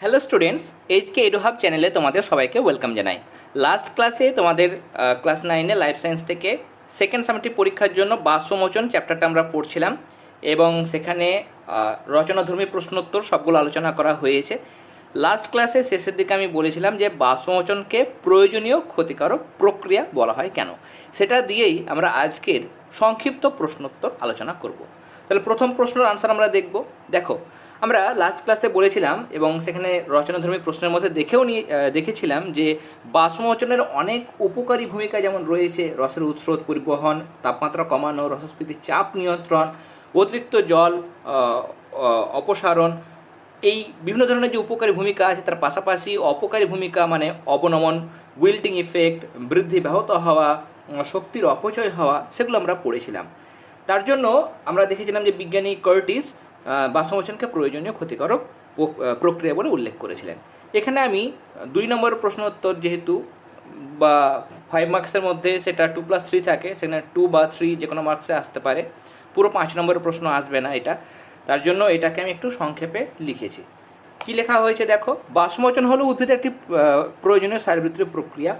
Hello students HK এডুহাব চ্যানেলে তোমাদের সবাইকে ওয়েলকাম জানাই। লাস্ট ক্লাসে তোমাদের ক্লাস নাইনে লাইফ সায়েন্স থেকে সেকেন্ড সামটি পরীক্ষার জন্য বাষ্পমোচন চ্যাপ্টারটা আমরা পড়ছিলাম এবং সেখানে রচনাধর্মী প্রশ্নোত্তর সবগুলো আলোচনা করা হয়েছে। লাস্ট ক্লাসে শেষের দিকে আমি বলেছিলাম যে বাষ্পমোচনকে প্রয়োজনীয় ক্ষতিকারক প্রক্রিয়া বলা হয় কেন? সেটা দিয়েই আমরা আজকের সংক্ষিপ্ত প্রশ্নোত্তর আলোচনা করব। তাহলে প্রথম প্রশ্নের আনসার আমরা দেখব। দেখো আমরা লাস্ট ক্লাসে বলেছিলাম এবং সেখানে রচনাধর্মী প্রশ্নের মধ্যে দেখেও নিয়ে দেখেছিলাম যে বাষ্পমোচনের অনেক উপকারী ভূমিকা যেমন রয়েছে, রসের উৎস্রোত পরিবহন, তাপমাত্রা কমানো রসস্ফীতির চাপ নিয়ন্ত্রণ, অতিরিক্ত জল অপসারণ, এই বিভিন্ন ধরনের যে উপকারী ভূমিকা আছে তার পাশাপাশি অপকারী ভূমিকা মানে অবনমন উইল্টিং ইফেক্ট বৃদ্ধি ব্যাহত হওয়া শক্তির অপচয় হওয়া, সেগুলো আমরা পড়েছিলাম। তার জন্য আমরা দেখেছিলাম যে বিজ্ঞানী কার্টিস আহ, বাষ্পমোচনকে প্রয়োজনীয় ক্ষতিকারক প্রক্রিয়া বলে উল্লেখ করেছিলেন। এখানে আমি দুই নম্বর প্রশ্ন উত্তর যেহেতু বা ফাইভ মার্কসের মধ্যে সেটা টু প্লাস থ্রি থাকে সেখানে টু বা থ্রি যে কোনো মার্কসে আসতে পারে। পুরো পাঁচ নম্বরের প্রশ্ন আসবে না এটা। তার জন্য এটাকে আমি একটু সংক্ষেপে লিখেছি। কি লেখা হয়েছে দেখো? বাষ্পমোচন হলো উদ্ভিদের একটি প্রয়োজনীয় শারীরবৃত্তীয় প্রক্রিয়া।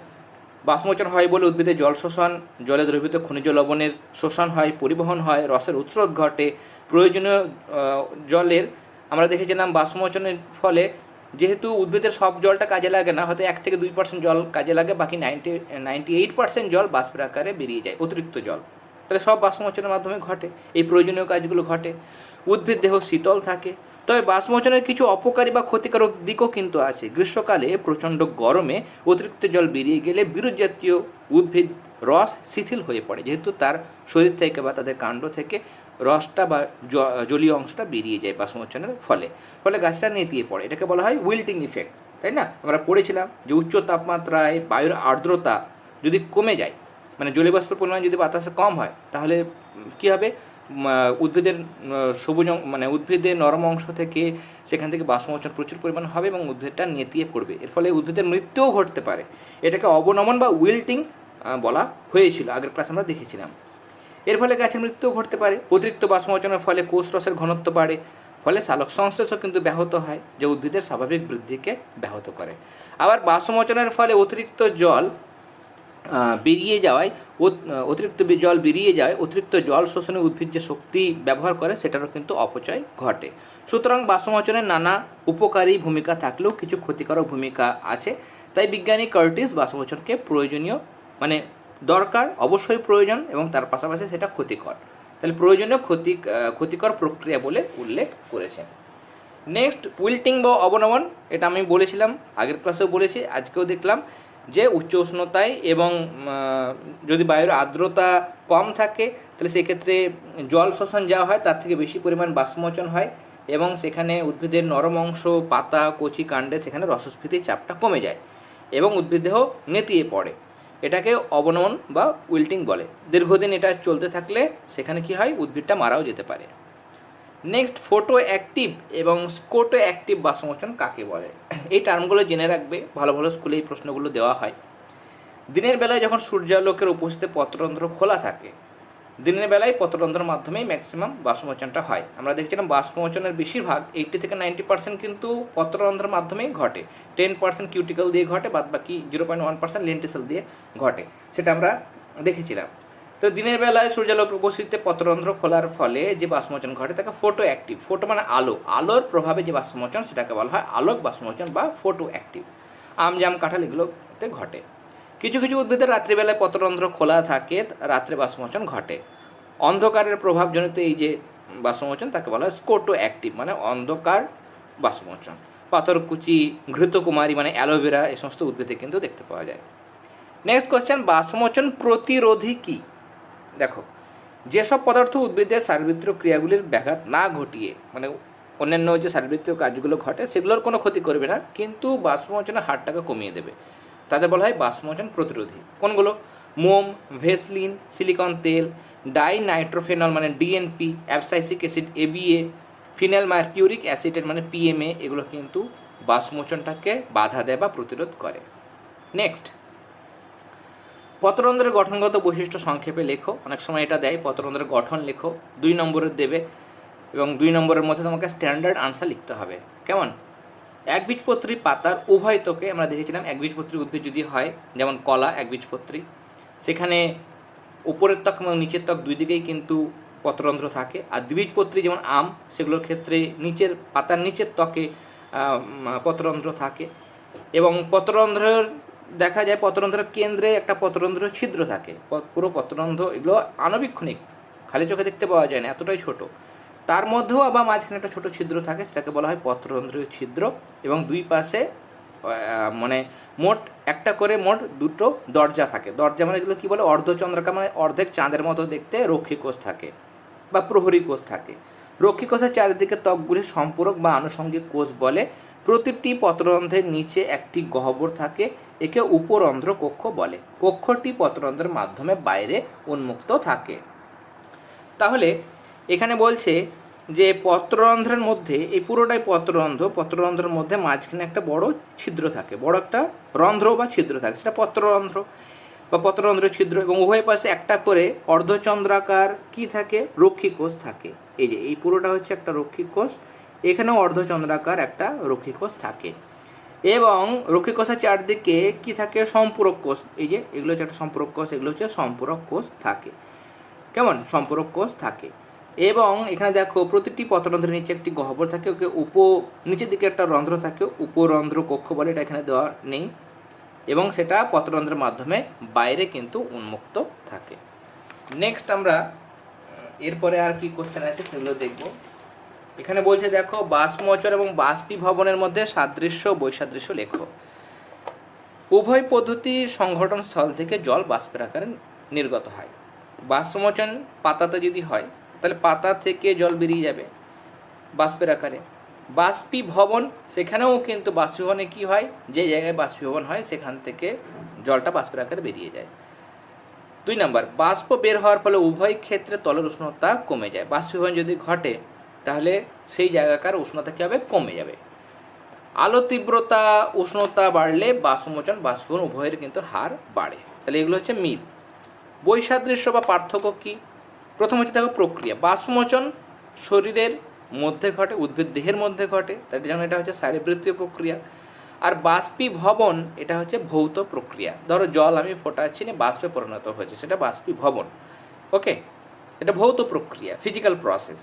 বাষ্পমোচন হয় বলে উদ্ভিদে জল শোষণ জলে দ্রবীভূত খনিজ লবণের শোষণ হয় পরিবহন হয় রসের উৎস্রোত ঘটে প্রয়োজনীয় জলের আমরা দেখেছিলাম বাষ্পমোচনের ফলে যেহেতু উদ্ভিদের সব জলটা কাজে লাগে না, হয়তো এক থেকে দুই পার্সেন্ট জল কাজে লাগে, বাকি নাইনটি নাইনটি এইট পার্সেন্ট জল বাষ্পের আকারে বেরিয়ে যায়, অতিরিক্ত জল। তাহলে সব বাষ্পমোচনের মাধ্যমে ঘটে, এই প্রয়োজনীয় কাজগুলো ঘটে। উদ্ভিদ দেহ শীতল থাকে। তবে বাষ্পমোচনের কিছু অপকারী বা ক্ষতিকারক দিকও কিন্তু আছে। গ্রীষ্মকালে প্রচণ্ড গরমে অতিরিক্ত জল বেরিয়ে গেলে জাতীয় উদ্ভিদ রস শিথিল হয়ে পড়ে, যেহেতু তার শরীর থেকে বা তাদের কাণ্ড থেকে রসটা বা জলীয় অংশটা বেরিয়ে যায় বাষ্পমোচনের ফলে। ফলে গাছটা নেতিয়ে পড়ে। এটাকে বলা হয় উইল্টিং ইফেক্ট তাই না? আমরা পড়েছিলাম যে উচ্চ তাপমাত্রায় বায়ুর আর্দ্রতা যদি কমে যায় মানে জলীয় বাষ্পের পরিমাণ যদি বাতাসে কম হয়, তাহলে কি হবে? উদ্ভিদের সবুজ মানে উদ্ভিদের নরম অংশ থেকে সেখান থেকে বাষ্পমোচন প্রচুর পরিমাণ হবে এবং উদ্ভিদটা নেতিয়ে পড়বে। এর ফলে উদ্ভিদের মৃত্যুও ঘটতে পারে। এটাকে অবনমন বা উইল্টিং বলা হয়েছিল। আগের ক্লাস আমরা দেখেছিলাম। এর ফলে গাছের মৃত্যুও ঘটতে পারে। অতিরিক্ত বাষ্পমোচনের ফলে কোষ রসের ঘনত্ব বাড়ে। ফলে সালোক সংশ্লেষও কিন্তু ব্যাহত হয়, যে উদ্ভিদের স্বাভাবিক বৃদ্ধিকে ব্যাহত করে। আবার বাষ্পমোচনের ফলে অতিরিক্ত জল বেরিয়ে যাওয়ায় অতিরিক্ত জল বেরিয়ে যায় অতিরিক্ত জল শোষণে উদ্ভিদ যে শক্তি ব্যবহার করে, সেটারও কিন্তু অপচয় ঘটে। সুতরাং বাষ্পমোচনের নানা উপকারী ভূমিকা থাকলেও কিছু ক্ষতিকারক ভূমিকা আছে। তাই বিজ্ঞানী কার্টিস বাষ্পমোচনকে প্রয়োজনীয় মানে দরকার, অবশ্যই প্রয়োজন এবং তার পাশাপাশি সেটা ক্ষতিকর। তাহলে প্রয়োজনীয় ক্ষতি ক্ষতিকর প্রক্রিয়া বলে উল্লেখ করেছেন। নেক্সট উইল্টিং বা অবনমন, এটা আমি বলেছিলাম, আগের ক্লাসেও বলেছি, আজকেও দেখলাম যে উচ্চ উষ্ণতায় এবং যদি বায়ুর আর্দ্রতা কম থাকে, তাহলে সেক্ষেত্রে জল শোষণ যা হয় তার থেকে বেশি পরিমাণ বাষ্পমোচন হয় এবং সেখানে উদ্ভিদের নরম অংশ, পাতা, কচি কাণ্ডে সেখানে রসস্ফীতির চাপটা কমে যায় এবং উদ্ভিদদেহ নেতিয়ে পড়ে। এটাকে অবনমন বা উইল্টিং বলে। দীর্ঘদিন এটা চলতে থাকলে সেখানে কি হয়? উদ্ভিদটা মারাও যেতে পারে। নেক্সট ফোটো অ্যাক্টিভ এবং স্কোটো অ্যাক্টিভ বাষ্পমোচন কাকে বলে? এই টার্মগুলো জেনে রাখবে, ভালো ভালো স্কুলে এই প্রশ্নগুলো দেওয়া হয়। দিনের বেলায় যখন সূর্যালোকের উপস্থিতিতে পত্রতন্ত্র খোলা থাকে দিনের বেলায় পত্ররন্ধ্রের মাধ্যমেই ম্যাক্সিমাম বাষ্পমোচনটা হয়। আমরা দেখছিলাম বাষ্পমোচনের বেশিরভাগ এইটটি থেকে নাইনটি পার্সেন্ট কিন্তু পত্ররন্ধ্রের মাধ্যমেই ঘটে। টেন পার্সেন্ট কিউটিক্যাল দিয়ে ঘটে, বাদ বাকি zero point one percent lenticel দিয়ে ঘটে। সেটা আমরা দেখেছিলাম। তো দিনের বেলায় সূর্যালোকের উপস্থিতিতে পত্ররন্ধ্র খোলার ফলে যে বাষ্পমোচন ঘটে, তাকে ফোটো অ্যাক্টিভ ফোটো মানে আলো। আলোর প্রভাবে যে বাষ্পমোচন, সেটাকে বলা হয় আলোক বাষ্পমোচন বা ফোটো অ্যাক্টিভ আম, জাম, কাঁঠাল এগুলোতে ঘটে। কিছু কিছু উদ্ভিদের রাত্রিবেলায় পত্ররন্ধ্র খোলা থাকে, রাত্রে বাষ্পমোচন ঘটে। অন্ধকারের প্রভাবজনিত এই যে বাষ্পমোচন, তাকে বলা হয় স্কোটো অ্যাক্টিভ মানে অন্ধকার বাষ্পমোচন। পাথরকুচি, ঘৃতকুমারী মানে অ্যালোভেরা এই সমস্ত উদ্ভিদে কিন্তু দেখতে পাওয়া যায়। নেক্সট কোয়েশ্চেন বাষ্পমোচন প্রতিরোধী কি? দেখো, যেসব পদার্থ উদ্ভিদের শারীরবৃত্তীয় ক্রিয়াগুলির ব্যাঘাত না ঘটিয়ে মানে অন্যান্য যে শারীরবৃত্তীয় কাজগুলো ঘটে, সেগুলোর কোনো ক্ষতি করবে না, কিন্তু বাষ্পমোচনের হারটাকে কমিয়ে দেবে। তাদের বলা হয় বাষ্পমোচন প্রতিরোধী। কোনগুলো? মোম, ভেসলিন, সিলিকন তেল, ডাই নাইট্রোফেনল মানে DNP abscisic acid ABA phenyl mercuric অ্যাসিডের মানে পিএমএ এগুলো কিন্তু বাষ্পমোচনটাকে বাধা দেয় বা প্রতিরোধ করে। নেক্সট। পত্ররন্ধ্রের গঠনগত বৈশিষ্ট্য সংক্ষেপে লেখো। অনেক সময় এটা দেয় পত্ররন্ধ্রের গঠন লেখো। দুই নম্বরের দেবে এবং দুই নম্বরের মধ্যে তোমাকে স্ট্যান্ডার্ড আনসার লিখতে হবে। কেমন? একবীজপত্রী পাতার উভয় ত্বকে আমরা দেখেছিলাম একবীজপত্রী উদ্ভিদ যদি হয়, যেমন কলা একবীজপত্রী, সেখানে উপরের ত্বক এবং নিচের ত্বক দুই দিকেই কিন্তু পত্ররন্ধ্র থাকে। আর দ্বিবীজপত্রী যেমন আম, সেগুলোর ক্ষেত্রে নিচের, পাতার নিচের ত্বকে পত্ররন্ধ্র থাকে। এবং পত্ররন্ধ্রের দেখা যায় পত্ররন্ধ্রের কেন্দ্রে একটা পত্ররন্ধ্র ছিদ্র থাকে। পুরো পত্ররন্ধ্র এগুলো আণবিক্ষণিক, খালি চোখে দেখতে পাওয়া যায় না, এতটাই ছোট। তার মধ্যেও আবার মাঝখানে একটা ছোট ছিদ্র থাকে, সেটাকে বলা হয় পত্ররন্ধ্রীয় ছিদ্র। এবং দুই পাশে মানে মোট একটা করে মোট দুটো দরজা থাকে। দরজা মানে এগুলো কি বলে? অর্ধচন্দ্রাকার মানে অর্ধেক চাঁদের মতো দেখতে রক্ষী কোষ থাকে বা প্রহরী কোষ থাকে। রক্ষী কোষের চারিদিকে ত্বকগুলি সম্পূরক বা আনুষঙ্গিক কোষ বলে। প্রতিটি পত্ররন্ধ্রের নিচে একটি গহ্বর থাকে, একে উপরন্ধ্র কক্ষ বলে। কক্ষটি পত্ররন্ধ্রের মাধ্যমে বাইরে উন্মুক্ত থাকে। তাহলে এখানে বলছে যে পত্ররন্ধ্রের মধ্যে, এই পুরোটাই পত্ররন্ধ্র, পত্ররন্ধ্রের মধ্যে মাঝখানে একটা বড় ছিদ্র থাকে, বড় একটা রন্ধ্র বা ছিদ্র থাকে, সেটা পত্ররন্ধ্র বা পত্ররন্ধ্র ছিদ্র এবং উভয় পাশে একটা করে অর্ধচন্দ্রাকার কি থাকে? রক্ষী কোষ থাকে। এই যে, এই পুরোটা হচ্ছে একটা রক্ষী কোষ এখানেও অর্ধচন্দ্রাকার একটা রক্ষী কোষ থাকে। এবং রক্ষী কোষের চারদিকে কি থাকে? সম্পূরক কোষ। এই যে, এগুলো হচ্ছে একটা সম্পূরক কোষ, এগুলো হচ্ছে সম্পূরক কোষ থাকে। কেমন? সম্পূরক কোষ থাকে। এবং এখানে দেখো প্রতিটি পত্ররন্ধ্রের নিচে একটি গহ্বর থাকে, ওকে উপ নিচের দিকে একটা রন্ধ্র থাকে, উপরন্ধ্র কক্ষ বলে এটা এখানে দেওয়া নেই। এবং সেটা পত্ররন্ধ্রের মাধ্যমে বাইরে কিন্তু উন্মুক্ত থাকে। নেক্সট আমরা, এরপরে আর কি কোশ্চেন আছে সেগুলো দেখব। এখানে বলছে দেখো, বাষ্পমোচন এবং বাষ্পীভবনের মধ্যে সাদৃশ্য বৈসাদৃশ্য লেখো। উভয় পদ্ধতি সংঘটন স্থল থেকে জল বাষ্পের আকারে নির্গত হয়। বাষ্পমোচন পাতাতে যদি হয় তাহলে পাতা থেকে জল বেরিয়ে যাবে বাষ্পের আকারে। বাষ্পীভবন, সেখানেও কিন্তু বাষ্পীভবনে কি হয়? যে জায়গায় বাষ্পীভবন হয়, সেখান থেকে জলটা বাষ্পের আকারে বেরিয়ে যায়। দুই নাম্বার, বাষ্প বের হওয়ার ফলে উভয় ক্ষেত্রে তলের উষ্ণতা কমে যায়। বাষ্পীভবন যদি ঘটে, তাহলে সেই জায়গাকার উষ্ণতা কী হবে? কমে যাবে। আলো তীব্রতা, উষ্ণতা বাড়লে বাষ্পমোচন, বাষ্পীভবন উভয়ের কিন্তু হার বাড়ে। তাহলে এগুলো হচ্ছে মিথ বৈসাদৃশ্য বা পার্থক্য কি? প্রথম হচ্ছে দেখো প্রক্রিয়া। বাষ্পমোচন শরীরের মধ্যে ঘটে, উদ্ভিদ দেহের মধ্যে ঘটে, তার জন্য এটা হচ্ছে শারীরবৃত্তীয় প্রক্রিয়া। আর বাষ্পীভবন, এটা হচ্ছে ভৌত প্রক্রিয়া। ধরো জল আমি ফোটাচ্ছি না, বাষ্পে পরিণত হয়েছে, সেটা বাষ্পীভবন। ওকে? এটা ভৌত প্রক্রিয়া ফিজিক্যাল প্রসেস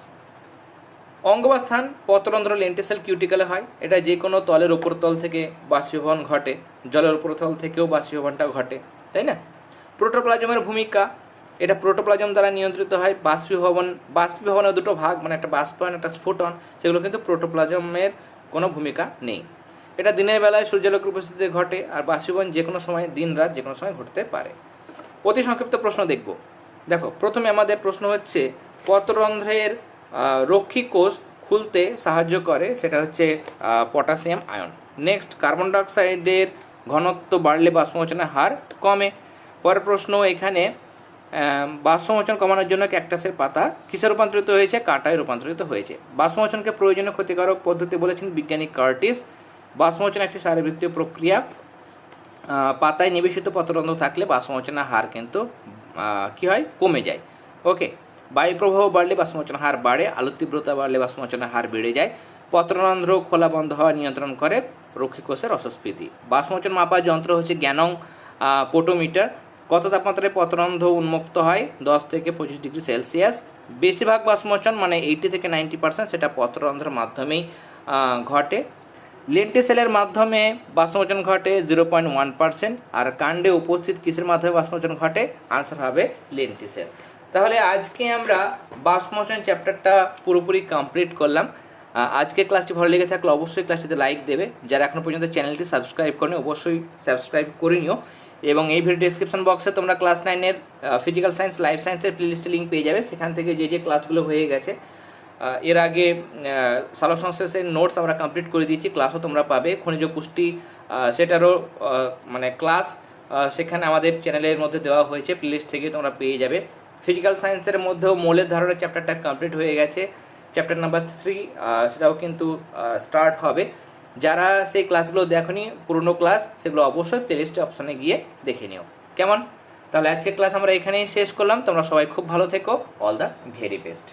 অঙ্গবাস্থান পত্রন্ধ্র লেন্টিসেল কিউটিক্যালে হয়। এটা যে কোনো তলের ওপর তল থেকে বাষ্পীভবন ঘটে, জলের উপরতল থেকেও বাষ্পীভবনটা ঘটে, তাই না? প্রোটোপ্লাজমের ভূমিকা এটা প্রোটোপ্লাজম দ্বারা নিয়ন্ত্রিত হয়, বাষ্পীভবন, বাষ্পীভবনের দুটো ভাগ মানে একটা বাষ্পন একটা স্ফুটন সেগুলো কিন্তু প্রোটোপ্লাজমের কোনো ভূমিকা নেই। এটা দিনের বেলায় সূর্যালোকের উপস্থিতিতে ঘটে, আর বাষ্পীভবন যে কোনো সময়, দিন রাত যে কোনো সময় ঘটতে পারে। অতি সংক্ষিপ্ত প্রশ্ন দেখব। দেখো, প্রথমে আমাদের প্রশ্ন হচ্ছে পত্ররন্ধ্রের রক্ষী কোষ খুলতে সাহায্য করে? সেটা হচ্ছে পটাশিয়াম, আয়ন। নেক্সট, কার্বন ডাইঅক্সাইডের ঘনত্ব বাড়লে বাষ্পমোচনের হার কমে। পরের প্রশ্ন এখানে বাষ্পমোচন কমানোর জন্য ক্যাকটাসের পাতা কিসে রূপান্তরিত হয়েছে? কাঁটায় রূপান্তরিত হয়েছে। বাষ্পমোচনকে প্রয়োজনীয় ক্ষতিকারক পদ্ধতি বলেছেন বিজ্ঞানী কার্টিস। বাষ্পমোচন একটি শারীরবৃত্তীয় প্রক্রিয়া। পাতায় নিবেশিত পত্ররন্ধ্র থাকলে বাষ্পমোচনের হার কিন্তু কি হয়? কমে যায়। ওকে বায়ু প্রবাহ বাড়লে বাষ্পমোচন হার বাড়ে আলো তীব্রতা বাড়লে বাষ্পমোচনের হার বেড়ে যায়। পত্ররন্ধ্র খোলা বন্ধ হওয়া নিয়ন্ত্রণ করে রক্ষী কোষের অস্বস্ফীতি বাষ্পমোচন মাপার যন্ত্র হচ্ছে জ্ঞানং পোটোমিটার। কত তাপমাত্রায় পত্ররন্ধ্র উন্মুক্ত হয়? দশ থেকে পঁচিশ ডিগ্রি সেলসিয়াস। বেশিরভাগ বাষ্পমোচন মানে এইটি থেকে নাইনটি পার্সেন্ট সেটা পত্ররন্ধ্রের মাধ্যমেই ঘটে। লেন্টিসেলের মাধ্যমে বাষ্পমোচন ঘটে জিরো পয়েন্ট ওয়ান পার্সেন্ট আর কাণ্ডে উপস্থিত কিসের মাধ্যমে বাষ্পমোচন ঘটে? আনসার হবে লেন্টিসেল তাহলে আজকে আমরা বাষ্পমোচন চ্যাপ্টারটা পুরোপুরি কমপ্লিট করলাম। আজকে ক্লাসটি ভালো লেগে থাকলে অবশ্যই ক্লাসটিতে লাইক দেবে। যারা এখনও পর্যন্ত চ্যানেলটি সাবস্ক্রাইব করেনি, অবশ্যই সাবস্ক্রাইব করে নিও। এবং এই ভিডিও ডিসক্রিপশন বক্সে তোমরা ক্লাস নাইনের ফিজিক্যাল সায়েন্স লাইফ সায়েন্সের প্লেলিস্টের লিঙ্ক পেয়ে যাবে। সেখান থেকে যে যে ক্লাসগুলো হয়ে গেছে এর আগে সালো সংশ্লেষের নোটস আমরা কমপ্লিট করে দিয়েছি। ক্লাসও তোমরা পাবে। খনিজ পুষ্টি সেটারও মানে ক্লাস সেখানে আমাদের চ্যানেলের মধ্যে দেওয়া হয়েছে। প্লেলিস্ট থেকে তোমরা পেয়ে যাবে। ফিজিক্যাল সায়েন্সের মধ্যেও মৌলের ধারণের চ্যাপ্টারটা কমপ্লিট হয়ে গেছে। চ্যাপ্টার নাম্বার থ্রি সেটাও কিন্তু স্টার্ট হবে। যারা সেই ক্লাসগুলো দেখনি, পুরনো ক্লাস সেগুলো অবশ্যই প্লেলিস্টে অপশানে গিয়ে দেখে নিও। কেমন? তাহলে আজকের ক্লাস আমরা এখানেই শেষ করলাম। তোমরা সবাই খুব ভালো থেকো। All the very best